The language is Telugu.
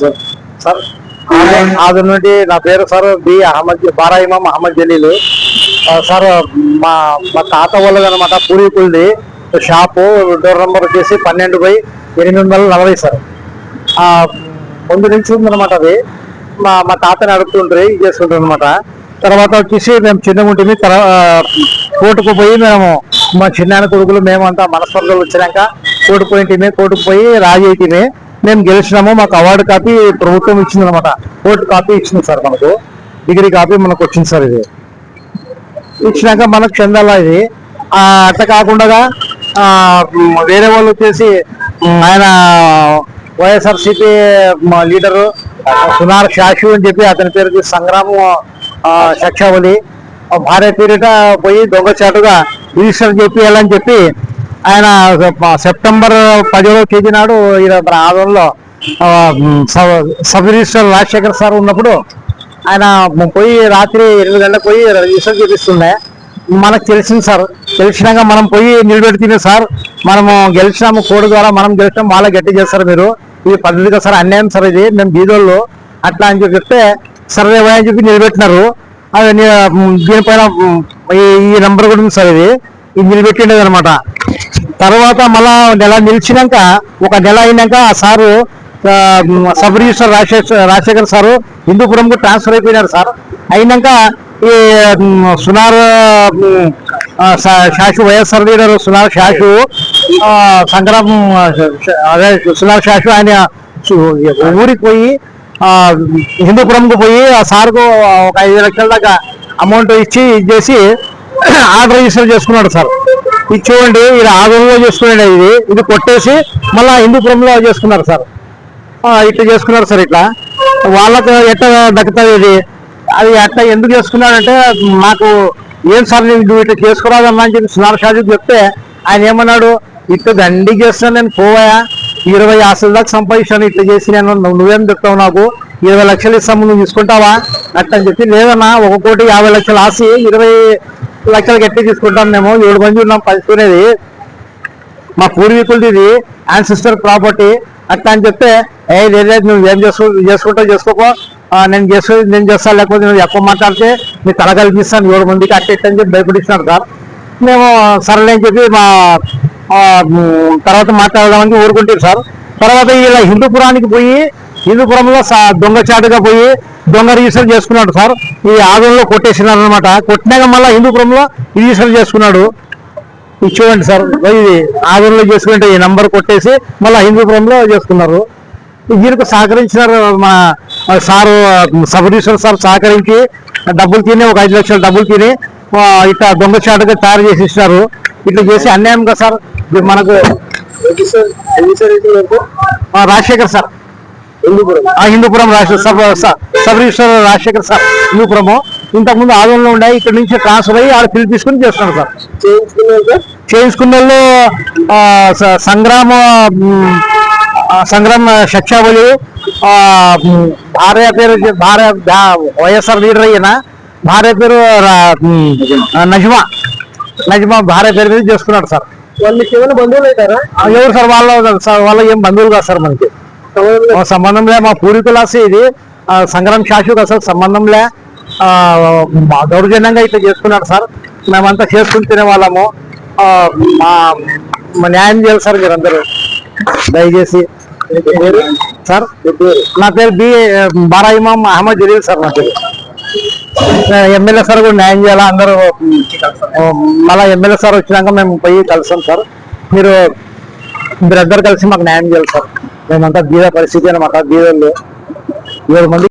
సార్. సార్ నుండి నా పేరు sir B Ahmed Bara Imam Ahmed Jalil. Sir మా మా తాత వాళ్ళది అనమాట పూర్వీకులది షాపు డోర్ నెంబర్ వచ్చేసి పన్నెండు బై ఎనిమిది వందల నలభై సార్. ముందు నుంచి ఉందన్నమాట అది. మా మా తాతని అడుగుతుంటారు ఇది చేసుకుంటారు అనమాట తర్వాత వచ్చేసి మేము చిన్న ఉంటుంది తర్వాత కోర్టుకు పోయి మేము మా చిన్న కొడుకులు మేమంతా మనస్పర్ధలు వచ్చినాక కోటుకు పోయింటిమే కోర్టుకు పోయి రాజీ అయితేమి మేము గెలిచినాము మాకు అవార్డు కాపీ ప్రభుత్వం ఇచ్చింది అనమాట కోర్టు కాపీ ఇచ్చింది సార్ మనకు. డిగ్రీ కాపీ మనకు వచ్చింది సార్ ఇది. ఇచ్చినాక మనకు చెందాలా ఇది? అట్ట అట్లా కాకుండా వేరే వాళ్ళు వచ్చేసి ఆయన వైఎస్ఆర్సీపీ లీడరు సునార్ శాషు అని చెప్పి అతని పేరుకి సంగ్రామం శక్షావళి. భార్య పేరిట పోయి దొంగచాటుగా రిజిస్టర్ చేపియాలని చెప్పి ఆయన సెప్టెంబర్ పదిహేడవ తేదీ నాడు ఈయన మన ఆదంలో sub- sub register Rajasekhar sir ఉన్నప్పుడు ఆయన పోయి రాత్రి ఎనిమిది గంటలకు పోయి రిజిస్టర్ చేపిస్తుండే. మనకు తెలిసింది సార్ తెలిసినాక మనం పోయి నిలబెడుతుంది సార్ మనము గెలిచినాము కోడ్ ద్వారా మనం గెలిచినాం వాళ్ళ గట్టి చేస్తారు మీరు. ఇది పద్ధతిగా సార్ అన్యాయం సార్ ఇది మేము బీదోళ్ళు అట్లా అని చెప్పి చెప్తే సరే అని చెప్పి నిలబెట్టినారు. అది దీనిపైన ఈ ఈ నెంబర్ కూడా ఉంది సార్ ఇది. ఇది నిలబెట్టిండేది అనమాట తర్వాత మళ్ళా నెల నిలిచినాక ఒక నెల అయినాక ఆ sir sub register Rajasekhar Rajasekhar sir హిందూపురంకు transfer అయిపోయినారు సార్. అయినాక ఈ సునార్ మ్, శాషు వైఎస్ఆర్ లీడర్ సునార్ షాషు సంగ్రామ్ అదే సునార్ షాషు ఆయన ఊరికి పోయి హిందూపురంకు పోయి ఆ సార్కు ఒక ఐదు లక్షల దాకా అమౌంట్ ఇచ్చి ఇది చేసి ఆర్డర్ రిజిస్టర్ చేసుకున్నాడు సార్. ఇది చూడండి ఇది ఆగంలో చేసుకున్నాడు ఇది. ఇది కొట్టేసి మళ్ళీ హిందూపురంలో చేసుకున్నారు సార్. ఇట్లా చేసుకున్నారు సార్ ఇట్లా. వాళ్ళకు ఎట్లా దక్కుతుంది ఇది? అది ఎట్లా ఎందుకు చేసుకున్నాడంటే మాకు ఏం సార్ నువ్వు ఇట్లా చేసుకురాదమ్మా అని చెప్పి సునార్ షాజీకి చెప్తే ఆయన ఏమన్నాడు ఇట్లా దండి చేస్తాను నేను పోవాయా? ఇరవై ఆశల దాకా సంపాదించాను ఇట్లా చేసి నేను నువ్వు- నువ్వేం చెప్తావు నాకు? ఇరవై లక్షలు ఇస్తాము నువ్వు తీసుకుంటావా? అట్లా అని చెప్పి లేదన్నా ఒక కోటి యాభై లక్షలు ఆసి ఇరవై లక్షలు గట్టి తీసుకుంటాం మేము. ఏడు మంది ఉన్నాం పంచుకునేది మా పూర్వీకులది ఇది సిస్టర్ ప్రాపర్టీ అట్లా అని చెప్తే ఏ లేదు నువ్వు ఏం చేసుకో చేసుకుంటావు చేసుకోకో. నేను చేసుకో నేను చేస్తాను లేకపోతే నువ్వు ఎక్కువ మాట్లాడితే నీ తలగలిపిస్తాను ఏడు మందికి అట్ట ఇట్ట అని చెప్పి భయపడిస్తున్నారు సార్. మేము సరళ అని చెప్పి మా తర్వాత మాట్లాడదామని ఊరుకుంటారు సార్. తర్వాత ఇలా హిందూపురానికి పోయి హిందూపురంలో దొంగచాటుగా పోయి దొంగ రిజిస్టర్ చేసుకున్నాడు సార్. ఈ ఆదంలో కొట్టేసినారు అనమాట కొట్టినాక మళ్ళీ హిందూపురంలో రిజిస్టర్ చేసుకున్నాడు. ఇది చూడండి సార్. ఇది ఆదంలో చేసుకుంటే ఈ నంబర్ కొట్టేసి మళ్ళీ హిందూపురంలో చేసుకున్నారు. దీనికి సహకరించినారు మా సారు సబ్ రిజిస్టర్ సార్ సహకరించి డబ్బులు తిని ఒక ఐదు లక్షల డబ్బులు తిని ఇట్లా దొంగచాటుగా తయారు చేసి ఇచ్చినారు. ఇట్లా చేసి అన్యాయం కదా సార్. మనకు రాజశేఖర్ సార్. హిందూపురం. రాష్ట్ర sub sub register Rajasekhar sir Hindupuram. ఇంతకుముందు ఆదంలో ఉండే ఇక్కడ నుంచి ట్రాన్స్ఫర్ అయ్యి ఆడ పిలిపి తీసుకుని చేస్తున్నారు సార్. చేయించుకున్న వాళ్ళు సంగ్రామ సంగ్రామ మ్, భార్య పేరు భార్య వైఎస్ఆర్ లీడర్ అయిన భార్య పేరు నజ్మా. నజ్మా భార్య పేరు మీద చేసుకున్నాడు సార్. వాళ్ళకి ఏమైనా బంధువులు అవుతారా ఎవరు సార్? వాళ్ళ సార్ వాళ్ళ ఏం బంధువులు కాదు సార్ మనకి. సంబంధం లే మా పూర్వీకులాసి ఇది. సంగ్రామ్ శాషుకు అసలు సంబంధం లే మా దౌర్జన్యంగా ఇట్లా చేసుకున్నాడు సార్. మేమంతా చేసుకుని తినేవాళ్ళము. మా న్యాయం చేయాలి సార్ మీరందరూ. దయచేసి. సార్ నా పేరు బి బారా ఇమాం అహ్మద్ జలీల్ సార్ నా పేరు. ఎమ్మెల్యే సార్ కూడా న్యాయం చేయాలా? అందరూ మళ్ళీ ఎమ్మెల్యే సార్ వచ్చినాక మేము పోయి కలుస్తాం సార్. మీరు మీరందరూ కలిసి మాకు న్యాయం చేయాలి సార్. మేమంతా బీద పరిస్థితి అని మాకు బీదోళ్ళు ఏడు మంది